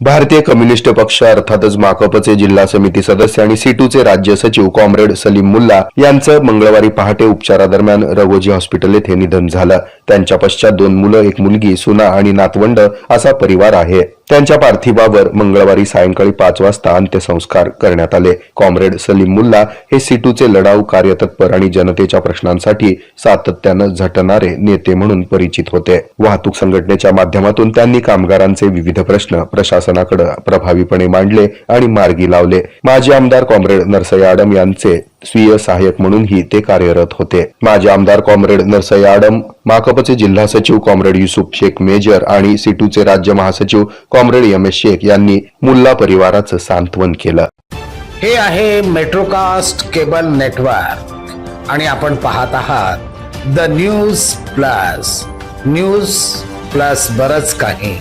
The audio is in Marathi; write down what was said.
भारतीय कम्युनिस्ट पक्ष अर्थातच माकपचे जिल्हा समिती सदस्य आणि सीटूचे राज्य सचिव कॉम्रेड सलीम मुल्ला यांचं मंगळवारी पहाटे उपचारादरम्यान रघोजी हॉस्पिटल येथे निधन झालं. त्यांच्या पश्चात दोन मुलं एक मुलगी सुना आणि नातवंड असा परिवार आहे. त्यांच्या पार्थिवावर मंगळवारी सायंकाळी पाच वाजता अंत्यसंस्कार करण्यात आले. कॉम्रेड सलीम मुल्ला हे सिटूचे लढाऊ कार्यतत्पर आणि जनतेच्या प्रश्नांसाठी सातत्यानं झटणारे नेते म्हणून परिचित होते. वाहतूक संघटनेच्या माध्यमातून त्यांनी कामगारांचे विविध प्रश्न प्रशासनाकडे प्रभावीपणे मांडले आणि मार्गी लावले. माजी आमदार कॉम्रेड नरसय आडम यांचे स्वीय सहाय्यक म्हणूनही ते कार्यरत होते. माजी आमदार कॉम्रेड नरसय आडम माकपचे जिल्हा सचिव कॉम्रेड युसुफ शेख मेजर आणि सिटूचे राज्य महासचिव कॉम्रेड एम एस शेख यांनी मुल्ला परिवाराचं सांत्वन केलं. हे आहे मेट्रोकास्ट केबल नेटवर्क. आणि आपण पाहत आहात the news plus. News plus बरच काही.